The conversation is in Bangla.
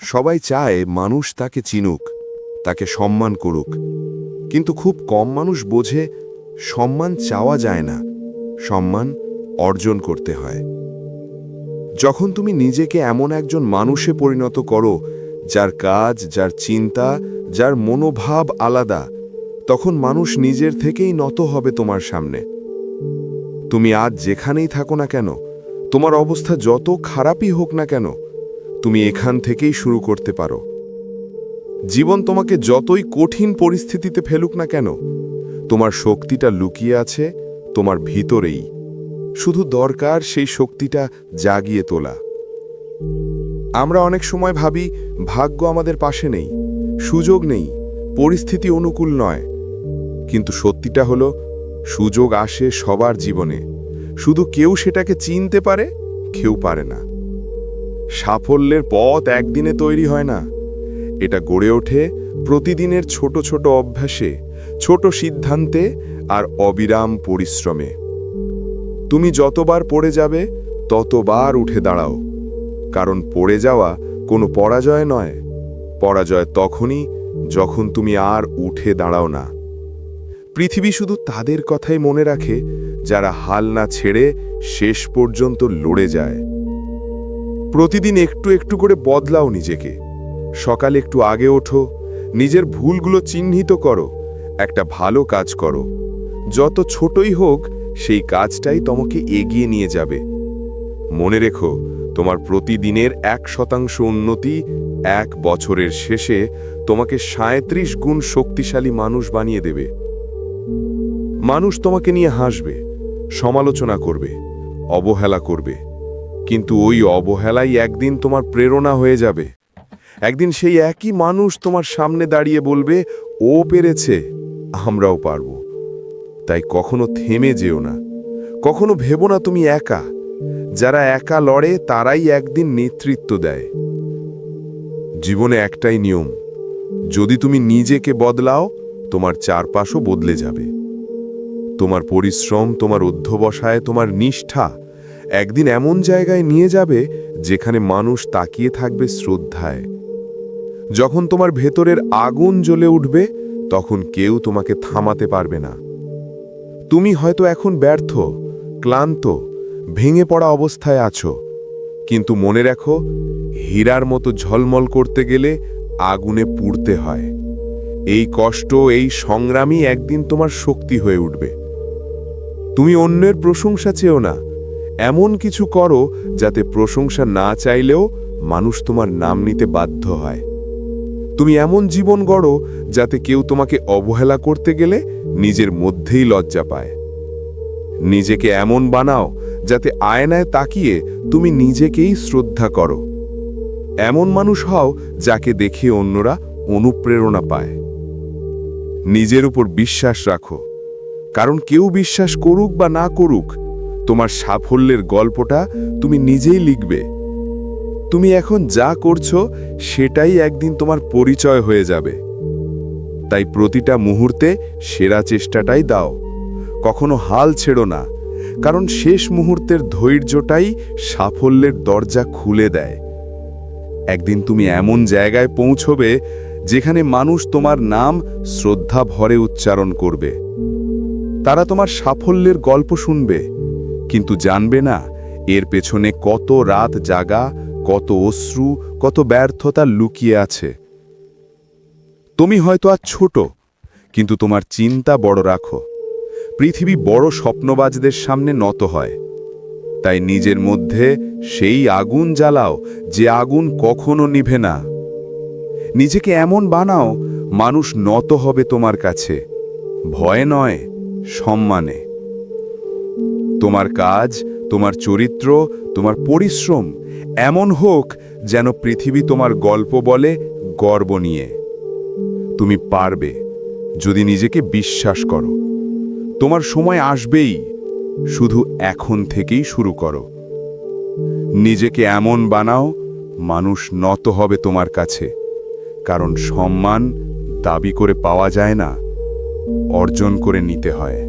সবাই চায় মানুষ তাকে চিনুক, তাকে সম্মান করুক। কিন্তু খুব কম মানুষ বোঝে সম্মান চাওয়া যায় না, সম্মান অর্জন করতে হয়। যখন তুমি নিজেকে এমন একজন মানুষে পরিণত করো, যার কাজ, যার চিন্তা, যার মনোভাব আলাদা, তখন মানুষ নিজের থেকেই নত হবে তোমার সামনে। তুমি আজ যেখানেই থাকো না কেন, তোমার অবস্থা যত খারাপই হোক না কেন তুমি এখান থেকেই শুরু করতে পারো। জীবন তোমাকে যতই কঠিন পরিস্থিতিতে ফেলুক না কেন, তোমার শক্তিটা লুকিয়ে আছে তোমার ভিতরেই। শুধু দরকার সেই শক্তিটা জাগিয়ে তোলা। আমরা অনেক সময় ভাবি, ভাগ্য আমাদের পাশে নেই, সুযোগ নেই, পরিস্থিতি অনুকূল নয়। কিন্তু সত্যিটা হলো, সুযোগ আসে সবার জীবনে। শুধু কেউ সেটাকে চিনতে পারে, কেউ পারে না। সাফল্যের পথ একদিনে তৈরি হয় না। এটা গড়ে ওঠে প্রতিদিনের ছোট ছোট অভ্যাসে, ছোট সিদ্ধান্তে আর অবিরাম পরিশ্রমে। তুমি যতবার পড়ে যাবে, ততবার উঠে দাঁড়াও। কারণ পড়ে যাওয়া কোনো পরাজয় নয়। পরাজয় তখনই যখন তুমি আর উঠে দাঁড়াও না। পৃথিবী শুধু তাদের কথাই মনে রাখে, যারা হাল না ছেড়ে শেষ পর্যন্ত লড়ে যায়। প্রতিদিন একটু একটু করে বদলাও নিজেকে। সকালে একটু আগে ওঠো, নিজের ভুলগুলো চিহ্নিত করো, একটা ভালো কাজ করো। যত ছোটই হোক, সেই কাজটাই তোমাকে এগিয়ে নিয়ে যাবে। মনে রেখো, তোমার প্রতিদিনের এক শতাংশ উন্নতি এক বছরের শেষে তোমাকে সাঁত্রিশ গুণ শক্তিশালী মানুষ বানিয়ে দেবে। মানুষ তোমাকে নিয়ে হাসবে, সমালোচনা করবে, অবহেলা করবে। কিন্তু ওই অবহেলাই একদিন তোমার প্রেরণা হয়ে যাবে। একদিন সেই একই মানুষ তোমার সামনে দাঁড়িয়ে বলবে, ও পেরেছে, আমরাও পারব। তাই কখনো থেমে যেও না। কখনো ভেবো না তুমি একা। যারা একা লড়ে, তারাই একদিন নেতৃত্ব দেয়। জীবনে একটাই নিয়ম, যদি তুমি নিজেকে বদলাও, তোমার চারপাশও বদলে যাবে। তোমার পরিশ্রম, তোমার অধ্যবসায়, তোমার নিষ্ঠা একদিন এমন জায়গায় নিয়ে যাবে যেখানে মানুষ তাকিয়ে থাকবে শ্রদ্ধায়। যখন তোমার ভেতরের আগুন জ্বলে উঠবে, তখন কেউ তোমাকে থামাতে পারবে না। তুমি হয়তো এখন ব্যর্থ, ক্লান্ত, ভেঙে পড়া অবস্থায় আছো। কিন্তু মনে রাখো, হীরার মতো ঝলমল করতে গেলে আগুনে পুড়তে হয়। এই কষ্ট, এই সংগ্রামই একদিন তোমার শক্তি হয়ে উঠবে। তুমি অন্যের প্রশংসা চেও না এমন কিছু করো যাতে প্রশংসা না চাইলেও মানুষ তোমার নাম নিতে বাধ্য হয়। তুমি এমন জীবন গড়ো যাতে কেউ তোমাকে অবহেলা করতে গেলে নিজের মধ্যেই লজ্জা পায়। নিজেকে এমন বানাও যাতে আয়নায় তাকিয়ে তুমি নিজেকেই শ্রদ্ধা করো। এমন মানুষ হও যাকে দেখে অন্যরা অনুপ্রেরণা পায়। নিজের উপর বিশ্বাস রাখো। কারণ কেউ বিশ্বাস করুক বা না করুক তোমার সাফল্যের গল্পটা তুমি নিজেই লিখবে। তুমি এখন যা করছ সেটাই একদিন তোমার পরিচয় হয়ে যাবে। তাই প্রতিটা মুহূর্তে সেরা চেষ্টাটাই দাও। কখনো হাল ছেড়ো না, কারণ শেষ মুহূর্তের ধৈর্যটাই সাফল্যের দরজা খুলে দেয়। একদিন তুমি এমন জায়গায় পৌঁছবে যেখানে মানুষ তোমার নাম শ্রদ্ধা ভরে উচ্চারণ করবে। তারা তোমার সাফল্যের গল্প শুনবে। কিন্তু জানবে না, এর পেছনে কত রাত জাগা, কত অশ্রু, কত ব্যর্থতা লুকিয়ে আছে। তুমি হয়তো আজ ছোট, কিন্তু তোমার চিন্তা বড় রাখো। পৃথিবী বড় স্বপ্নবাজদের সামনে নত হয়। তাই নিজের মধ্যে সেই আগুন জ্বালাও, যে আগুন কখনো নিভে না। নিজেকে এমন বানাও, মানুষ নত হবে তোমার কাছে। ভয় নয়, সম্মানে। তোমার কাজ, তোমার চরিত্র, তোমার পরিশ্রম এমন হোক যেন পৃথিবী তোমার গল্প বলে, গর্ব নিয়ে। তুমি পারবে যদি নিজেকে বিশ্বাস করো। তোমার সময় আসবেই, শুধু এখন থেকেই শুরু করো। নিজেকে এমন বানাও, মানুষ নত হবে তোমার কাছে, কারণ সম্মান দাবি করে পাওয়া যায় না, অর্জন করে নিতে হয়।